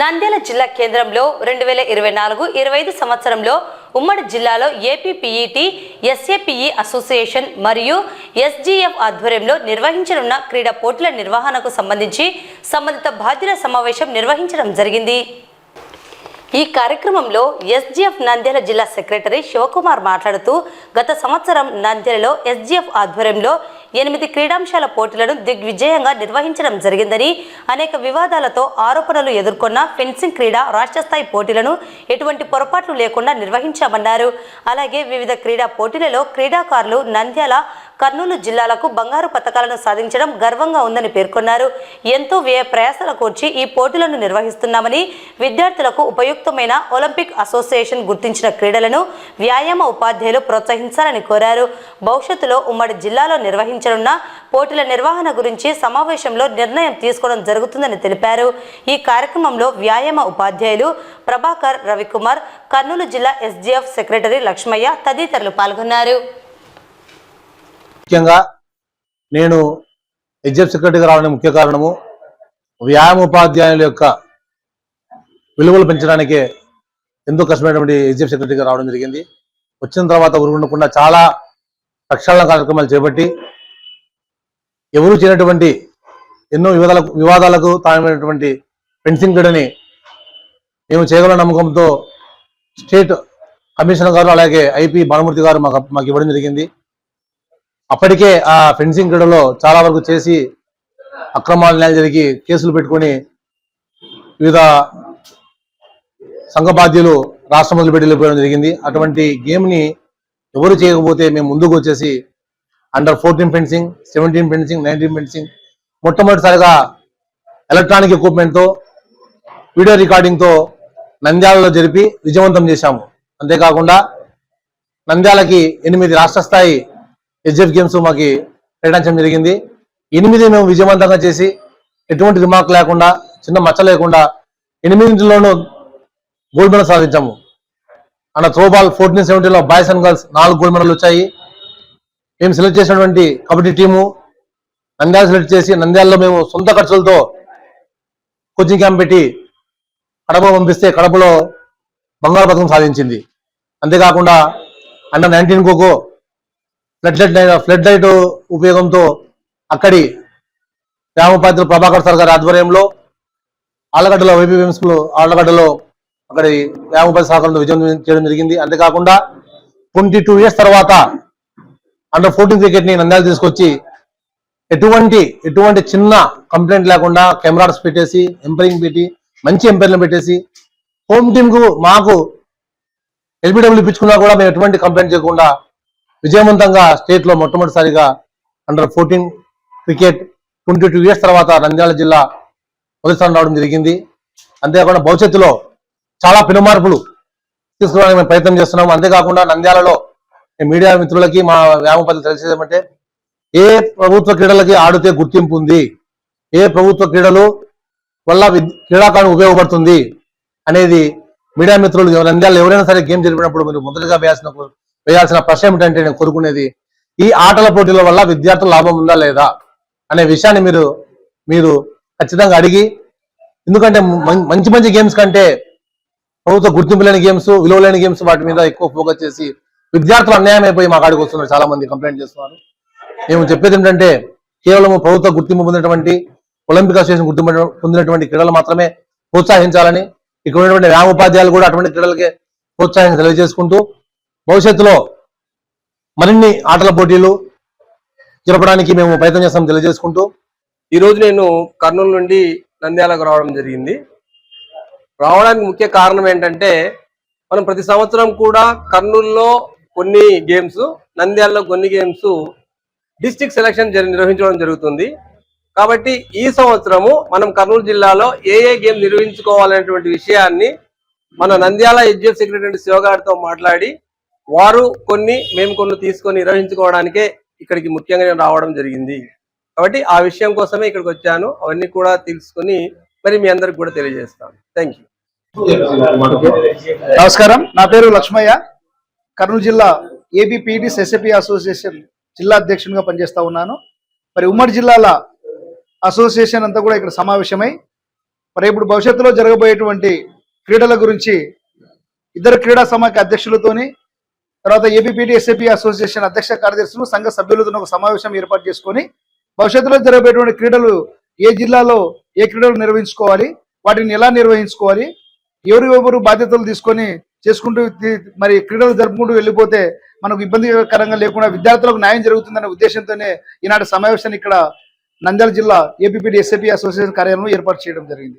నంద్యాల జిల్లా కేంద్రంలో రెండు వేల ఇరవై నాలుగు ఇరవై ఐదు సంవత్సరంలో ఉమ్మడి జిల్లాలో ఏపీపీఈటీ ఎస్ఏపీఈ అసోసియేషన్ మరియు ఎస్జీఎఫ్ ఆధ్వర్యంలో నిర్వహించనున్న క్రీడా పోటీల నిర్వహణకు సంబంధించి సంబంధిత బాధ్యుల సమావేశం నిర్వహించడం జరిగింది. ఈ కార్యక్రమంలో ఎస్జీఎఫ్ నంద్యాల జిల్లా సెక్రటరీ శివకుమార్ మాట్లాడుతూ గత సంవత్సరం నంద్యాలలో ఎస్జీఎఫ్ ఆధ్వర్యంలో ఎనిమిది క్రీడాంశాల పోటీలను దిగ్విజయంగా నిర్వహించడం జరిగిందని అనేక వివాదాలతో ఆరోపణలు ఎదుర్కొన్న ఫెన్సింగ్ క్రీడ రాష్ట్ర స్థాయి పోటీలను ఎటువంటి పొరపాట్లు లేకుండా నిర్వహించామన్నారు. అలాగే వివిధ క్రీడా పోటీలలో క్రీడాకారులు నంద్యాల కర్నూలు జిల్లాలకు బంగారు పథకాలను సాధించడం గర్వంగా ఉందని పేర్కొన్నారు. ఎంతో వ్యయ ప్రయాసాల కూర్చి ఈ పోటీలను నిర్వహిస్తున్నామని విద్యార్థులకు ఉపయుక్తమైన ఒలింపిక్ అసోసియేషన్ గుర్తించిన క్రీడలను వ్యాయామ ఉపాధ్యాయులు ప్రోత్సహించాలని కోరారు. భవిష్యత్తులో ఉమ్మడి జిల్లాలో నిర్వహించనున్న పోటీల నిర్వహణ గురించి సమావేశంలో నిర్ణయం తీసుకోవడం జరుగుతుందని తెలిపారు. ఈ కార్యక్రమంలో వ్యాయామ ఉపాధ్యాయులు ప్రభాకర్ రవికుమార్ కర్నూలు జిల్లా ఎస్జీఎఫ్ సెక్రటరీ లక్ష్మయ్య తదితరులు పాల్గొన్నారు. ముఖ్యంగా నేను ఎగ్జామ్ సెక్రటరీగా రావడానికి ముఖ్య కారణము. వ్యాయామ ఉపాధ్యాయుల యొక్క విలువలు పెంచడానికి ఎంతో కష్టమైనటువంటి ఎగ్జామ్ సెక్రటరీగా రావడం జరిగింది. వచ్చిన తర్వాత ఊరుకుండకుండా చాలా ప్రక్షాళన కార్యక్రమాలు చేపట్టి ఎవరు చేయనటువంటి ఎన్నో వివాదాలకు వివాదాలకు తామైనటువంటి ఫెన్సింగ్ గడని మేము చేయగల నమ్మకంతో స్టేట్ కమిషనర్ గారు అలాగే ఐపీ భానుమూర్తి గారు మాకు మాకు ఇవ్వడం జరిగింది. అప్పటికే ఆ ఫెన్సింగ్ గడలో చాలా వరకు చేసి అక్రమాలు న్యాయాలు జరిగి కేసులు పెట్టుకొని వివిధ సంఘ బాధ్యులు రాష్ట్రం మొదలుపెట్టి వెళ్ళిపోవడం జరిగింది. అటువంటి గేమ్ని ఎవరు చేయకపోతే మేము ముందుకు వచ్చేసి under fourteen fencing seventeen fencing nineteen fencing మొట్టమొదటిసారిగా ఎలక్ట్రానిక్ ఎక్విప్మెంట్తో వీడియో రికార్డింగ్తో నంద్యాలలో జరిపి విజయవంతం చేశాము. అంతేకాకుండా నంద్యాలకి ఎనిమిది రాష్ట్ర స్థాయి హెచ్ఎఫ్ గేమ్స్ మాకు ప్రకటించడం జరిగింది. ఎనిమిది మేము విజయవంతంగా చేసి ఎటువంటి రిమార్క్ లేకుండా చిన్న మచ్చ లేకుండా ఎనిమిదింటిలోనూ గోల్డ్ మెడల్ సాధించాము. అన్న త్రోబాల్ ఫోర్టీన్ సెవెంటీలో బాయ్స్ అండ్ గర్ల్స్ నాలుగు గోల్డ్ మెడల్ వచ్చాయి. మేము సెలెక్ట్ చేసినటువంటి కబడ్డీ టీము నంద్యాల సెలెక్ట్ చేసి నంద్యాలలో మేము సొంత ఖర్చులతో కోచింగ్ క్యాంప్ పెట్టి కడప పంపిస్తే కడపలో బంగారు పథకం సాధించింది. అంతేకాకుండా under nineteen kho kho flood light flood light ఉపయోగంతో అక్కడి గ్రామోపాధ్యులు ప్రభాకర్ సార్ గారి ఆధ్వర్యంలో ఆళ్ళగడ్డలో వైపీ స్కూల్ ఆళ్ళగడ్డలో అక్కడి గ్రామోపాధ్య సహకారంతో విజయం చేయడం జరిగింది. అంతేకాకుండా ట్వంటీ టూ ఇయర్స్ తర్వాత అండర్ ఫోర్టీన్ క్రికెట్ని నంద్యాల తీసుకొచ్చి ఎటువంటి ఎటువంటి చిన్న కంప్లైంట్ లేకుండా కెమెరాస్ పెట్టేసి ఎంపైరింగ్ పెట్టి మంచి ఎంపైర్లు పెట్టేసి హోమ్ టీమ్కు మాకు ఎల్బిడబ్ల్యూ ఇప్పించుకున్నా కూడా మేము ఎటువంటి కంప్లైంట్ చేయకుండా విజయవంతంగా స్టేట్లో మొట్టమొదటిసారిగా under fourteen cricket twenty two years తర్వాత నంద్యాల జిల్లా మొదటి స్థానం రావడం జరిగింది. అంతేకాకుండా భవిష్యత్తులో చాలా పెనుమార్పులు తీసుకురావడానికి మేము ప్రయత్నం చేస్తున్నాం అంతేకాకుండా నంద్యాలలో మీడియా మిత్రులకి మా వ్యామపతి తెలిసేదేమంటే ఏ ప్రభుత్వ క్రీడలకి ఆడితే గుర్తింపు ఉంది? ఏ ప్రభుత్వ క్రీడలు వల్ల విద్- ఉపయోగపడుతుంది? అనేది మీడియా మిత్రులు అందాలు ఎవరైనా సరే గేమ్ జరిపినప్పుడు మీరు మొదటగా వేయాల్సిన వేయాల్సిన ప్రశ్న ఏమిటంటే నేను కోరుకునేది ఈ ఆటల పోటీల వల్ల విద్యార్థుల లాభం ఉందా లేదా? అనే విషయాన్ని మీరు మీరు ఖచ్చితంగా అడిగి ఎందుకంటే మంచి మంచి గేమ్స్ కంటే ప్రభుత్వ గుర్తింపు లేని గేమ్స్ విలువ లేని గేమ్స్ వాటి మీద ఎక్కువ ఫోకస్ చేసి విద్యార్థులు అన్యాయం అయిపోయి మా కాడికి వస్తున్నారు చాలా మంది కంప్లైంట్ చేస్తున్నారు. మేము చెప్పేది ఏంటంటే కేవలం ప్రభుత్వ గుర్తింపు పొందినటువంటి ఒలింపిక్ అసోసియేషన్ గుర్తింపు పొందినటువంటి క్రీడలు మాత్రమే ప్రోత్సహించాలని ఇక్కడ ఉన్నటువంటి వ్యాయామ ఉపాధ్యాయులు కూడా అటువంటి క్రీడలకే ప్రోత్సాహం తెలియజేసుకుంటూ భవిష్యత్తులో మరిన్ని ఆటల పోటీలు జరపడానికి మేము ప్రయత్నం చేస్తాం తెలియజేసుకుంటూ ఈరోజు నేను కర్నూలు నుండి నంద్యాలకు రావడం జరిగింది. రావడానికి ముఖ్య కారణం ఏంటంటే మనం ప్రతి సంవత్సరం కూడా కర్నూలులో కొన్ని గేమ్స్ నంద్యాలలో కొన్ని గేమ్స్ డిస్ట్రిక్ట్ సెలక్షన్ నిర్వహించడం జరుగుతుంది. కాబట్టి ఈ సంవత్సరము మనం కర్నూలు జిల్లాలో ఏ ఏ గేమ్ నిర్వహించుకోవాలనేటువంటి విషయాన్ని మన నంద్యాల ఎడ్జిఎఫ్ సెక్రటరీ శివగారితో మాట్లాడి వారు కొన్ని మేము కొన్ని తీసుకొని నిర్వహించుకోవడానికే ఇక్కడికి ముఖ్యంగా నేను రావడం జరిగింది. కాబట్టి ఆ విషయం కోసమే ఇక్కడికి వచ్చాను. అవన్నీ కూడా తెలుసుకొని మరి మీ అందరికి కూడా తెలియజేస్తాను. థ్యాంక్ యూ నమస్కారం. నా పేరు లక్ష్మయ్య. కర్నూలు జిల్లా ఏబీ ఎస్ఎపి అసోసియేషన్ జిల్లా అధ్యక్షునిగా పనిచేస్తా ఉన్నాను. మరి ఉమ్మడి జిల్లాల అసోసియేషన్ అంతా కూడా ఇక్కడ సమావేశమై మరి ఇప్పుడు భవిష్యత్తులో జరగబోయేటువంటి క్రీడల గురించి ఇద్దరు క్రీడా సమాఖ్య అధ్యక్షులతోని తర్వాత ఏపీపీటీ ఎస్ఏపి అసోసియేషన్ అధ్యక్ష కార్యదర్శులు సంఘ సభ్యులతో ఒక సమావేశం ఏర్పాటు చేసుకొని భవిష్యత్తులో జరగబోయేటువంటి క్రీడలు ఏ జిల్లాలో ఏ క్రీడలు నిర్వహించుకోవాలి వాటిని ఎలా నిర్వహించుకోవాలి ఎవరు ఎవరు బాధ్యతలు తీసుకొని చేసుకుంటూ మరి క్రీడలు జరుపుకుంటూ వెళ్ళిపోతే మనకు ఇబ్బందికరంగా లేకుండా విద్యార్థులకు న్యాయం జరుగుతుందనే ఉద్దేశంతోనే ఈనాటి సమావేశాన్ని ఇక్కడ నంద్యాల జిల్లా ఏపీపీడీ ఎస్ఏపీ అసోసియేషన్ కార్యాలయంలో ఏర్పాటు చేయడం జరిగింది.